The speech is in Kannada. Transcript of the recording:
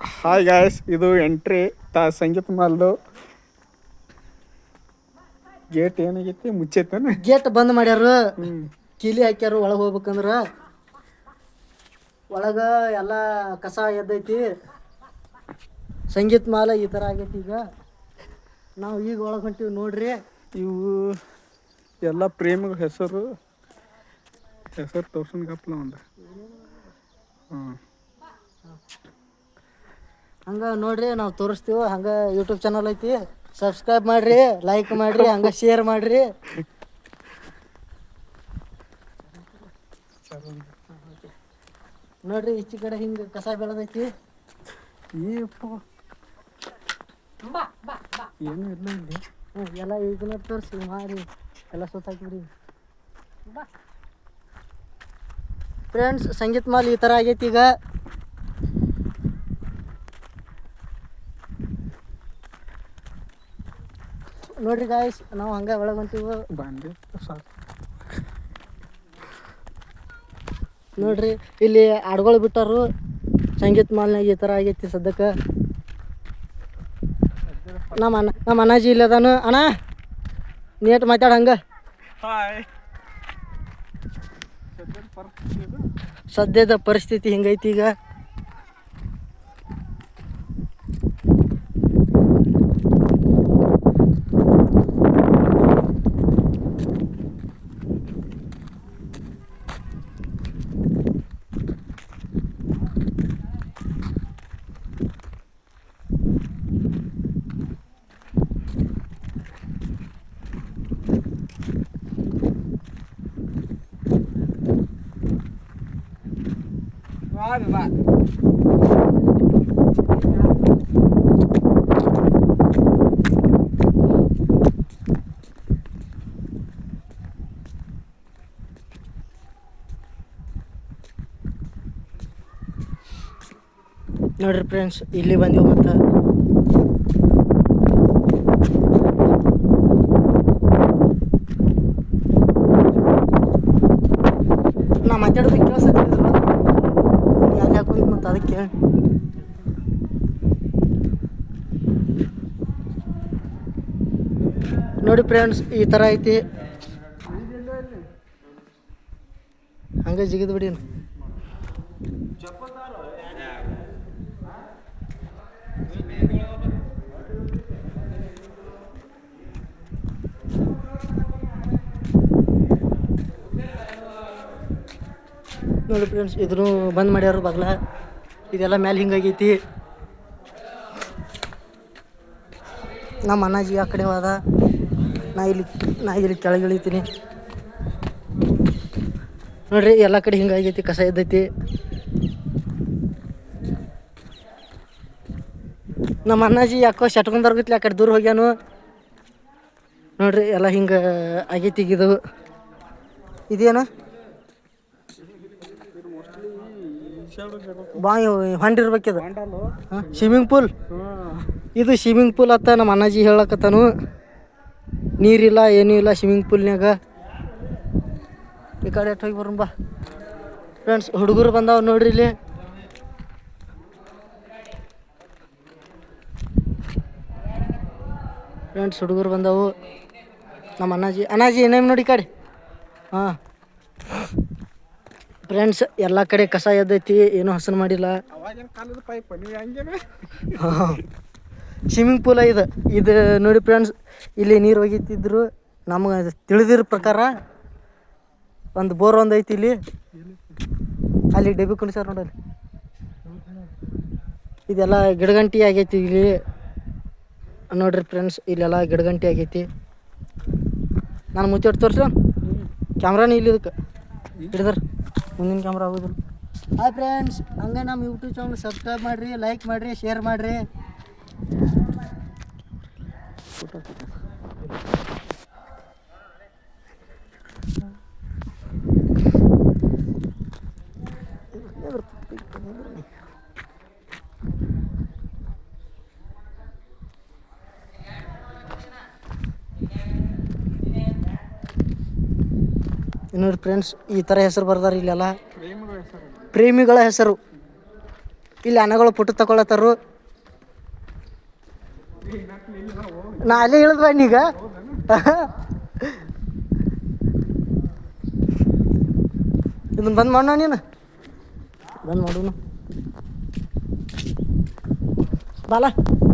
ಹಾಯ್ ಗಾಯ್ಸ್ ಇದು ಎಂಟ್ರಿ ತಾ ಸಂಗೀತ ಮಾಲ್ದು. ಗೇಟ್ ಏನಾಗೈತಿ? ಮುಚ್ಚೈತೇನ? ಗೇಟ್ ಬಂದ್ ಮಾಡ್ಯಾರ. ಕೀಲಿ ಹಾಕ್ಯಾರ ಒಳಗೆ ಹೋಗ್ಬೇಕಂದ್ರ. ಒಳಗ ಎಲ್ಲ ಕಸ ಎದ್ದೈತಿ. ಸಂಗೀತ ಮಾಲ ಈ ಥರ ಆಗೈತಿ ಈಗ. ನಾವು ಈಗ ಒಳಗೆ ಹೊಂಟಿವಿ ನೋಡ್ರಿ. ಇವು ಎಲ್ಲ ಪ್ರೇಮಿಗಳ ಹೆಸರು. ಹೆಸರು ತೋರ್ಸನ್ಗಪ್ಲ ಒಂದು ಹ್ಞೂ ಹಂಗ ನೋಡ್ರಿ ನಾವು ತೋರಿಸ್ತೀವಿ ಹಂಗ ಯೂಟ್ಯೂಬ್ ಚಾನಲ್ ಐತಿ. ಸಬ್ಸ್ಕ್ರೈಬ್ ಮಾಡ್ರಿ ಲೈಕ್ ಮಾಡ್ರಿ ಹಂಗ ಶೇರ್ ಮಾಡ್ರಿ. ನೋಡ್ರಿ ಈಚೆ ಕಡೆ ಹಿಂಗ ಕಸ ಬೆಳೆದೈತಿ. ಏಪ್ಪ. ಏನು ಇಲ್ಲ ಇಲ್ಲಿ. ಹ್ಞೂ ಎಲ್ಲ ಈಗ ತೋರಿಸಿ ಮಾಡಿ ಎಲ್ಲ ಸುತ್ತಾಕಿಬಿಡಿ ಫ್ರೆಂಡ್ಸ್ ಸಂಗೀತ ಮಾಲ್ ಈ ಥರ ಆಗೈತಿ ಈಗ. ನೋಡ್ರಿ ಗಾಯ್ಸ್ ನಾವು ಹಂಗೆ ಒಳಗೆ ಹೊಂಟೀವಿ. ಬಂದೆ ನೋಡ್ರಿ ಇಲ್ಲಿ ಹಾಡ್ಗಳು ಬಿಟ್ಟಾರು ಸಂಗೀತ ಮಾಲ್ನಾಗ ಈ ಥರ ಆಗೈತಿ ಸದ್ಯಕ್ಕೆ. ನಮ್ಮ ಅಣ್ಣ ನಮ್ಮ ಅಣ್ಣಾಜಿ ಇಲ್ಲಿ ಅದಾನು. ಅಣ್ಣ ನೀಟ್ ಮಾತಾಡ ಹಂಗೆ? ಸದ್ಯದ ಪರಿಸ್ಥಿತಿ ಹಿಂಗೈತಿ ಈಗ. ನೋಡ್ರಿ ಫ್ರೆಂಡ್ಸ್ ಇಲ್ಲಿ ಬಂದೀವಿ ಮತ್ತು ನಾ ಮಾತಾಡೋದು ಕೇಳಿಸತ್ತಿದ್ರು ಅಲ್ಲಿ ಹಾಕೊಂಡು ಮತ್ತು ನೋಡಿ ಫ್ರೆಂಡ್ಸ್ ಈ ಥರ ಐತಿ. ಹಂಗೆ ಜಿಗಿದು ಬಿಡಿ ನೋಡಿ ಫ್ರೆಂಡ್ಸ್ ಇದನ್ನು ಬಂದ್ ಮಾಡ್ಯಾರ ಬಗ್ಲ. ಇದೆಲ್ಲ ಮ್ಯಾಲೆ ಹಿಂಗಾಗೈತಿ. ನಮ್ಮ ಅಣ್ಣಾಜಿ ಆ ಕಡೆ ಹೋದ. ನಾ ಇಲ್ಲಿ ನಾ ಇಲ್ಲಿ ಕೆಳಗೆ ಇಳಿತೀನಿ. ನೋಡ್ರಿ, ಎಲ್ಲ ಕಡೆ ಹಿಂಗಾಗೈತಿ, ಕಸ ಇದ್ದೈತಿ ನಮ್ಮ ಅಣ್ಣಾಜಿ ಯಾಕೋ ಶಟ್ಕೊಂಡರ್ಗತ್ಲಿ ಆ ಕಡೆ ದೂರ ಹೋಗ್ಯಾನು. ನೋಡ್ರಿ, ಎಲ್ಲ ಹಿಂಗೆ ಆಗೈತಿ ಇದು. ಇದೇನು? ಬಾ ಹೊಂಡಿರ್ಬೇಕಿದು ಸ್ವಿಮ್ಮಿಂಗ್ ಪೂಲ್ ಇದು ಸ್ವಿಮ್ಮಿಂಗ್ ಪೂಲ್ ಅತ್ತ ನಮ್ಮ ಅಣ್ಣಾಜಿ ಹೇಳಕತ್ತಾನು. ನೀರಿಲ್ಲ ಏನೂ ಇಲ್ಲ ಸ್ವಿಮ್ಮಿಂಗ್ ಪೂಲ್ನ್ಯಾಗ ಈ ಕಡೆ ಎಟ್ಟು ಹೋಗಿ ಬರೋಣ ಬಾ. ಫ್ರೆಂಡ್ಸ್ ಹುಡುಗರು ಬಂದಾವ ನೋಡ್ರಿ ಇಲ್ಲಿ. ಫ್ರೆಂಡ್ಸ್ ಹುಡುಗರು ಬಂದಾವು. ನಮ್ಮ ಅಣ್ಣಾಜಿ ಅಣ್ಣಾಜಿ ಏನೇನು ನೋಡಿ ಈ ಕಡೆ. ಹಾಂ. ಫ್ರೆಂಡ್ಸ್ ಎಲ್ಲ ಕಡೆ ಕಸ ಎದ್ದೈತಿ, ಏನೂ ಹಸನ್ ಮಾಡಿಲ್ಲ. ಸ್ವಿಮ್ಮಿಂಗ್ ಪೂಲ ಇದು? ಇದು ನೋಡಿ ಫ್ರೆಂಡ್ಸ್ ಇಲ್ಲಿ ನೀರು ಒಗಿತಿದ್ರು. ನಮಗೆ ತಿಳಿದಿರೋ ಪ್ರಕಾರ ಒಂದು ಬೋರ್ ಒಂದು ಐತಿ ಇಲ್ಲಿ. ಅಲ್ಲಿ ಡಬ್ಬಿ ಕುಣಿಸ್ಯಾರ ನೋಡಲ್ಲಿ ಇದೆಲ್ಲ ಗಿಡಗಂಟಿ ಆಗೈತಿ ಇಲ್ಲಿ. ನೋಡ್ರಿ ಫ್ರೆಂಡ್ಸ್ ಇಲ್ಲೆಲ್ಲ ಗಿಡಗಂಟಿ ಆಗೈತಿ. ನಾನು ಮುಚ್ಚಿಟ್ಟು ತೋರಿಸ ಕ್ಯಾಮ್ರಾನೇ ಇಲ್ಲಿ ಇದಕ್ಕೆ. ಹಿಡಿದ್ರ. ಮುಂದಿನ ಕ್ಯಾಮ್ರಾ ಆಗೋದಿಲ್ಲ ಹಾಯ್ ಫ್ರೆಂಡ್ಸ್ ಹಂಗೆ ನಮ್ಮ ಯೂಟ್ಯೂಬ್ ಚಾನಲ್ ಸಬ್ಸ್ಕ್ರೈಬ್ ಮಾಡಿರಿ ಲೈಕ್ ಮಾಡಿರಿ ಶೇರ್ ಮಾಡಿರಿ. ನೋಡಿ ಫ್ರೆಂಡ್ಸ್ ಈ ಥರ ಹೆಸರು ಬರ್ದಾರ ಇಲ್ಲೆಲ್ಲ. ಪ್ರೇಮಿಗಳ ಹೆಸರು. ಇಲ್ಲಿ ಅನಗಳು ಪುಟ್ಟು ತಗೊಳತ್ತಾರು. ನಾ ಅಲ್ಲೇ ಇಳಿದ ನೀಗ ಇದನ್ನ ಬಂದ್ ಮಾಡೋಣ ನೀನು. ಬಂದ್ ಮಾಡೋಣ ಬಾಲ.